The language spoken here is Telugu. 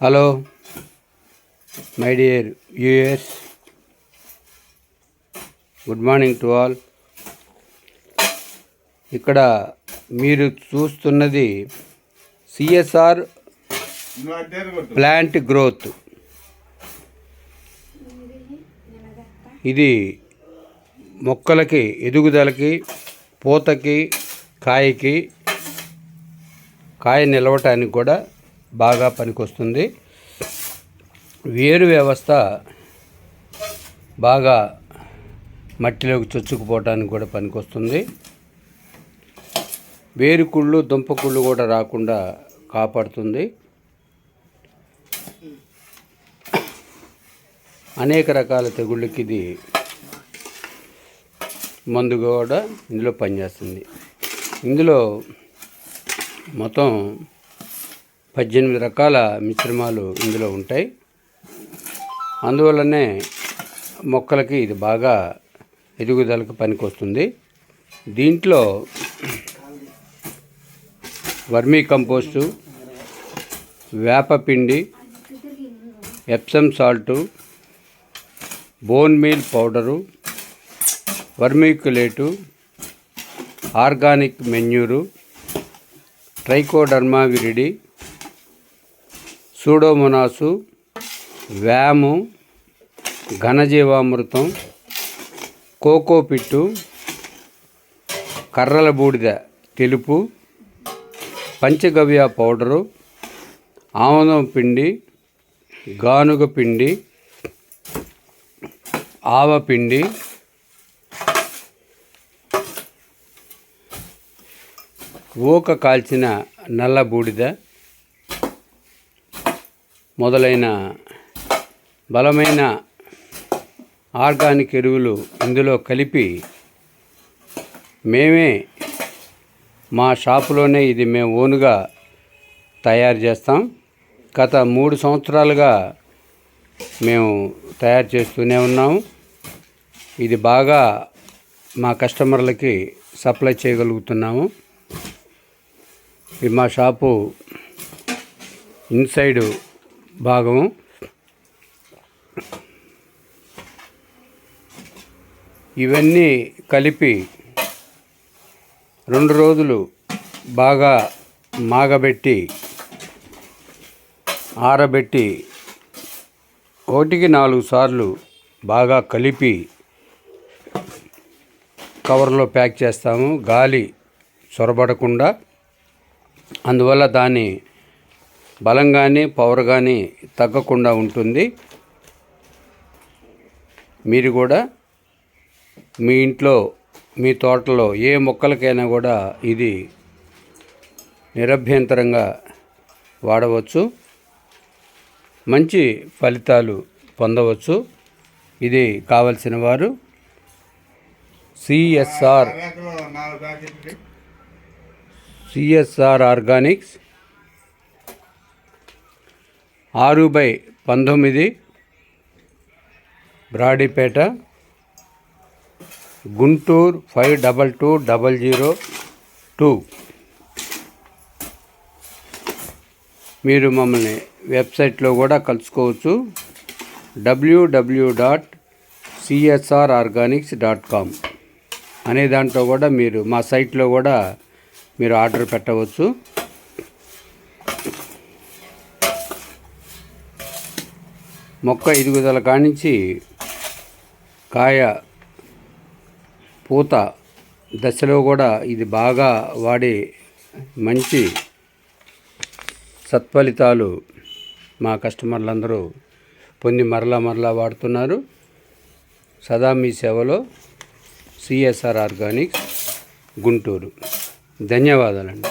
Hello my dear us. Good morning to all. ఇక్కడ మీరు చూస్తున్నది సిఎస్ఆర్ ప్లాంట్ గ్రోత్. ఇది మొక్కలకి ఎదుగుదలకి పూతకి కాయకి కాయ నిలవటానికి కూడా బాగా పనికొస్తుంది. వేరు వ్యవస్థ బాగా మట్టిలోకి చొచ్చుకుపోవటానికి కూడా పనికొస్తుంది. వేరుకుళ్ళు దుంపకుళ్ళు కూడా రాకుండా కాపాడుతుంది. అనేక రకాల తెగుళ్ళకి ఇది మందు కూడా ఇందులో పనిచేస్తుంది. ఇందులో మొత్తం పద్దెనిమిది రకాల మిశ్రమాలు ఇందులో ఉంటాయి. అందువల్లనే మొక్కలకి ఇది బాగా ఎదుగుదలకు పనికొస్తుంది. దీంట్లో vermi compost వేపపిండి Epsom salt bone meal powder vermiculite organic manure trichoderma viride pseudomonas VAM ఘనజీవామృతం కోకోపిట్టు కర్రల బూడిద తెలుపు పంచగవ్య పౌడరు ఆముదం పిండి గానుగ పిండి ఆవపిండి ఊక కాల్చిన నల్ల బూడిద మొదలైన బలమైన ఆర్గానిక్ ఎరువులు ఇందులో కలిపి మేమే మా షాపులోనే ఇది మేము ఓనుగా తయారు చేస్తాం. గత మూడు సంవత్సరాలుగా మేము తయారు చేస్తూనే ఉన్నాము ఇది బాగా మా కస్టమర్లకి సప్లై చేయగలుగుతున్నాము. ఇది మా షాపు ఇన్సైడ్ భాగము ఇవన్నీ కలిపి రెండు రోజులు బాగా మాగబెట్టి ఆరబెట్టి ఒకటికి నాలుగు సార్లు బాగా కలిపి కవర్లో ప్యాక్ చేస్తాము. గాలి చొరబడకుండా అందువల్ల దాని బలం కానీ పవర్ కానీ తగ్గకుండా ఉంటుంది. మీరు కూడా మీ ఇంట్లో మీ తోటలో ఏ మొక్కలకైనా కూడా ఇది నిరభ్యంతరంగా వాడవచ్చు. మంచి ఫలితాలు పొందవచ్చు. ఇది కావలసిన వారు సిఎస్ఆర్ సిఎస్ఆర్ ఆర్గానిక్స్ ఆరు బై పంతొమ్మిది Brodipet Guntur five double two double zero two. మీరు మమ్మల్ని వెబ్సైట్లో కూడా కలుసుకోవచ్చు. WWW dot CSR Organics dot com అనే దాంట్లో కూడా మీరు మా సైట్లో కూడా మీరు ఆర్డర్ పెట్టవచ్చు. మొక్క ఎదుగుదల కానించి కాయ పూత దశలో కూడా ఇది బాగా వాడే మంచి సత్ఫలితాలు మా కస్టమర్లందరూ పొంది మరలా మరలా వాడుతున్నారు. సదా మీ సేవలో సిఎస్ఆర్ ఆర్గానిక్స్ గుంటూరు. ధన్యవాదాలండి.